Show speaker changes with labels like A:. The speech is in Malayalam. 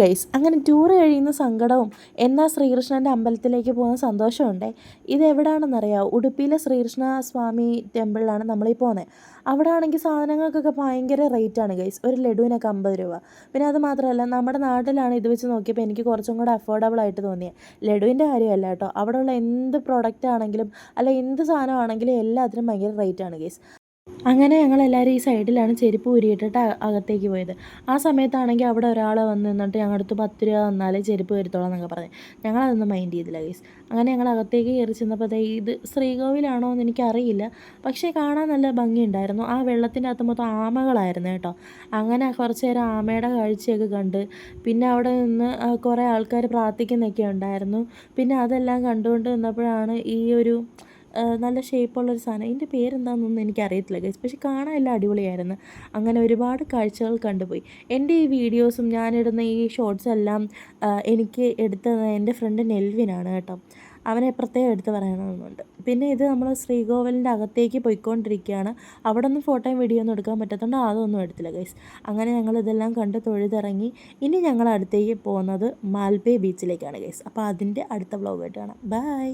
A: ഗൈസ് അങ്ങനെ ടൂർ കഴിയുന്ന സങ്കടവും എന്നാൽ ശ്രീകൃഷ്ണന്റെ അമ്പലത്തിലേക്ക് പോകുന്ന സന്തോഷവും ഉണ്ടേ ഇത് എവിടെയാണെന്നറിയാമോ ഉടുപ്പിയിലെ ശ്രീകൃഷ്ണ സ്വാമി ടെമ്പിളിലാണ് നമ്മളീ പോകുന്നത്. അവിടെ ആണെങ്കിൽ സാധനങ്ങൾക്കൊക്കെ ഭയങ്കര റേറ്റാണ് ഗൈസ് ഒരു ലഡുവിനൊക്കെ അമ്പത് രൂപ. പിന്നെ അത് മാത്രമല്ല നമ്മുടെ നാട്ടിലാണ് ഇത് വെച്ച് നോക്കിയപ്പോൾ എനിക്ക് കുറച്ചും കൂടെ അഫോർഡബിൾ ആയിട്ട് തോന്നിയത് ലഡുവിന്റെ കാര്യമല്ല കേട്ടോ. അവിടെയുള്ള എന്ത് പ്രോഡക്റ്റ് ആണെങ്കിലും അല്ല എന്ത് സാധനമാണെങ്കിലും എല്ലാത്തിനും ഭയങ്കര റേറ്റാണ് ഗൈസ് അങ്ങനെ ഞങ്ങളെല്ലാവരും ഈ സൈഡിലാണ് ചെരുപ്പ് ഉരിയിട്ടിട്ട് അകത്തേക്ക് പോയത്. ആ സമയത്താണെങ്കിൽ അവിടെ ഒരാൾ വന്ന് നിന്നിട്ട് ഞങ്ങളുടെ അടുത്ത് പത്ത് രൂപ തന്നാലേ ചെരുപ്പ് വരുത്തോളാം എന്നൊക്കെ പറഞ്ഞു. ഞങ്ങളതൊന്നും മൈൻഡ് ചെയ്തില്ല ഗൈസ് അങ്ങനെ ഞങ്ങൾ അകത്തേക്ക് കയറി ചെന്നപ്പോൾ ദേ ഇത് ശ്രീകോവിലാണോ എന്ന് എനിക്കറിയില്ല. പക്ഷേ കാണാൻ നല്ല ഭംഗിയുണ്ടായിരുന്നു. ആ വെള്ളത്തിന്റെ അകത്ത് മൊത്തം ആമകളായിരുന്നു കേട്ടോ. അങ്ങനെ കുറച്ച് നേരം ആമയുടെ കാഴ്ചയൊക്കെ കണ്ട് പിന്നെ അവിടെ നിന്ന് കുറേ ആൾക്കാർ പ്രാർത്ഥിക്കുന്നൊക്കെ ഉണ്ടായിരുന്നു. പിന്നെ അതെല്ലാം കണ്ടുകൊണ്ട് നിന്നപ്പോഴാണ് ഈ ഒരു നല്ല ഷേപ്പുള്ളൊരു സാധനം. ഇതിന്റെ പേരെന്താണെന്നൊന്നും എനിക്കറിയത്തില്ല ഗൈസ് പക്ഷെ കാണാൻ എല്ലാം അടിപൊളിയായിരുന്നു. അങ്ങനെ ഒരുപാട് കാഴ്ചകൾ കണ്ടുപോയി. എന്റെ ഈ വീഡിയോസും ഞാനിടുന്ന ഈ ഷോർട്സ് എല്ലാം എനിക്ക് എടുത്തത് എന്റെ ഫ്രണ്ട് നെൽവിനാണ് കേട്ടോ. അവനെ പ്രത്യേകം എടുത്ത് പറയണമെന്നുണ്ട് പിന്നെ ഇത് നമ്മൾ ശ്രീകോവിലിന്റെ അകത്തേക്ക് പോയിക്കൊണ്ടിരിക്കുകയാണ്. അവിടെ ഒന്നും ഫോട്ടോയും വീഡിയോ ഒന്നും എടുക്കാൻ പറ്റാത്തതുകൊണ്ട് അതൊന്നും എടുത്തില്ല ഗൈസ് അങ്ങനെ ഞങ്ങൾ ഇതെല്ലാം കണ്ട് തൊഴുതിറങ്ങി. ഇനി ഞങ്ങൾ അടുത്തേക്ക് പോകുന്നത് മാൽപേ ബീച്ചിലേക്കാണ് ഗൈസ് അപ്പോൾ അതിന്റെ അടുത്ത വ്ളോഗായിട്ട് കാണാം ബൈ